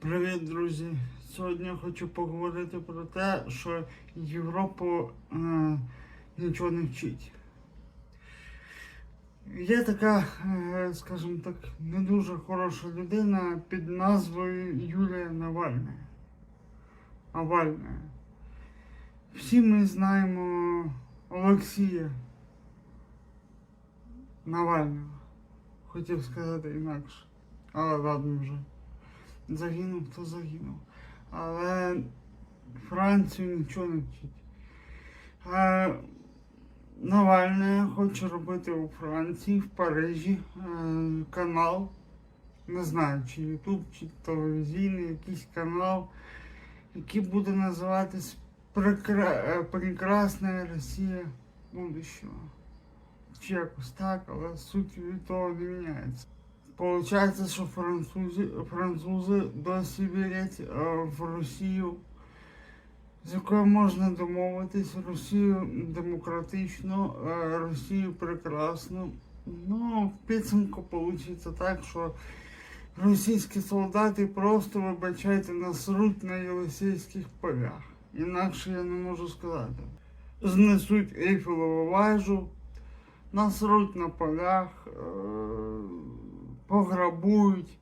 Привіт, друзі! Сьогодні хочу поговорити про те, що Європу е, нічого не вчить. Є така, е, скажімо так, не дуже хороша людина під назвою Юлія Навальна. Навальна. Всі ми знаємо Олексія Навального. Хотів сказати інакше. Але ладно вже. Загинув, то загинув. Але Францію нічого не вчить. А, Навальний хоче робити у Франції, в Парижі е, канал. Не знаю, чи Ютуб, чи телевізійний якийсь канал, який буде називатись е, Прекрасна Росія будущого. Чи якось так, але суть від того не міняється. Получається, що французи, французи досі вірять в Росію, з якою можна домовитись, Росію демократичну, е, Росію прекрасну. Ну, в підсумку вийде так, що російські солдати просто, вибачайте, насруть на Єлисейських полях. Інакше я не можу сказати. Знесуть Ейфелеву вежу, насруть на полях, е, пограбують.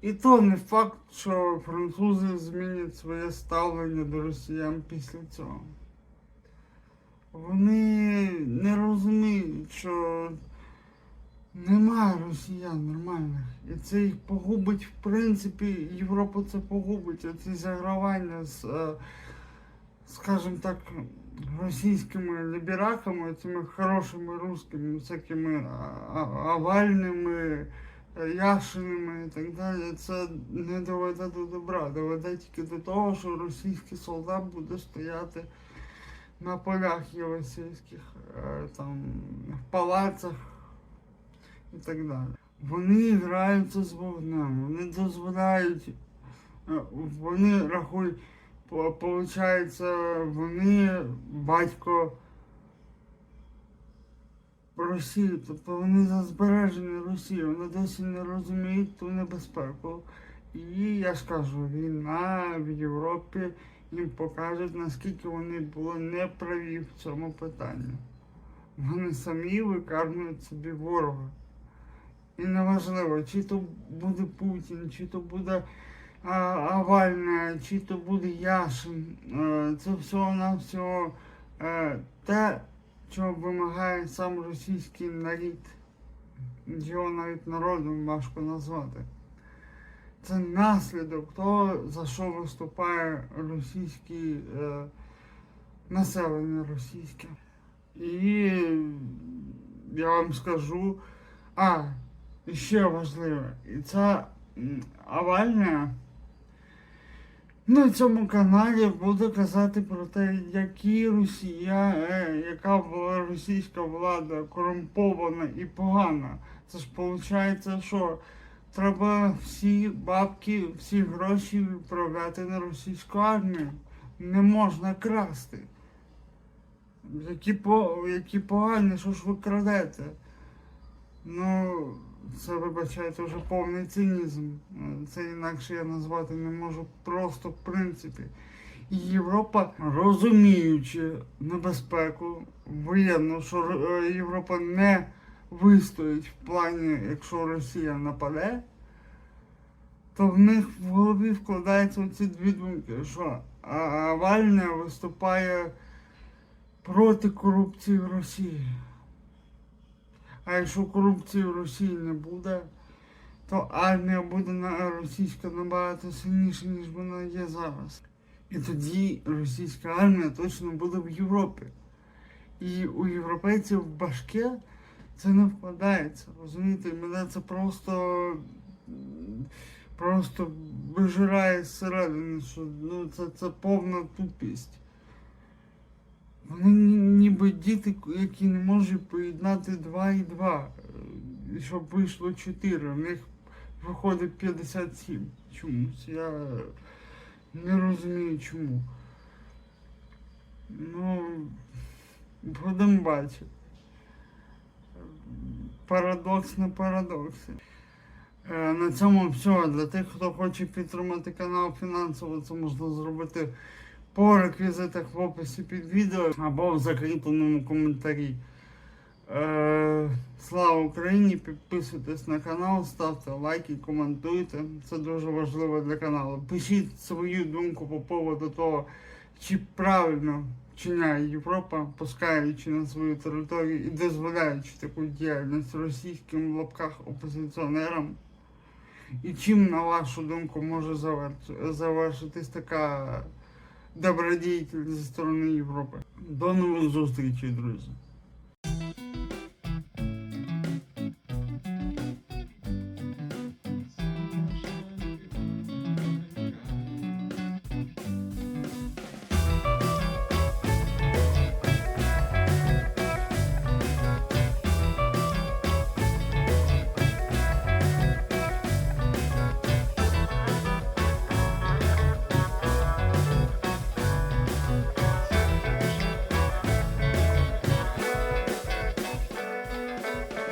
І то не факт, що французи змінять своє ставлення до росіян після цього. Вони не розуміють, що немає росіян нормальних. І це їх погубить, в принципі, Європу це погубить. Оці загравання з, е, скажімо так, російськими лібераками, цими хорошими русскими, всякими овальними, яшинами і так далі, це не доведе до добра, доведе тільки до того, що російський солдат буде стояти на полях євросійських, е, там, в палацах і так далі. Вони граються з вогнем, вони дозволяють, е, вони рахують. Получається, вони батько Росії, тобто вони за збереження Росії, вони досі не розуміють ту небезпеку. І я ж кажу, війна в Європі їм покаже, наскільки вони були неправі в цьому питанні. Вони самі викармують собі ворога. І неважливо, чи то буде Путін, чи то буде а, Овальна, чи то буде Яшин. Е, Це всього на всього те, чого вимагає сам російський народ. Його навіть народом важко назвати. Це наслідок того, за що виступає російське е, населення російське. І я вам скажу, а, ще важливе, і м, Овальна на цьому каналі буде казати про те, які Росія, е, яка була російська влада корумпована і погана. Це ж виходить, що треба всі бабки, всі гроші відправляти на російську армію. Не можна красти. Які, по, які погані, що ж ви крадете? Ну, це вибачайте вже повний цинізм. Це інакше я назвати не можу просто в принципі. І Європа, розуміючи небезпеку воєнну, що е, Європа не вистоїть в плані, якщо Росія нападе, то в них в голові вкладаються оці дві думки, що а, Навальний виступає проти корупції в Росії. А якщо корупції в Росії не буде, то армія буде на російська набагато сильніша, ніж вона є зараз. І тоді російська армія точно буде в Європі. І у європейців в башке це не вкладається. Розумієте, мене це просто просто вижирає зсередини, що ну, це, це повна тупість. Вони ні- ніби діти, які не можуть поєднати 2 і 2, е, щоб вийшло 4. У них виходить 57 чомусь. Я не розумію чому. Ну, будемо бачити. Парадокс на парадоксі. Е, На цьому все. Для тих, хто хоче підтримати канал фінансово, це можна зробити по реквізитах в описі під відео або в закріпленому коментарі. Е, Слава Україні! Підписуйтесь на канал, ставте лайки, коментуйте. Це дуже важливо для каналу. Пишіть свою думку по поводу того, чи правильно вчиняє Європа, пускаючи на свою територію і дозволяючи таку діяльність російським в лапках опозиціонерам. І чим, на вашу думку, може завершитись така добродіяльність зі сторони Європи? До нових зустрічей, друзі!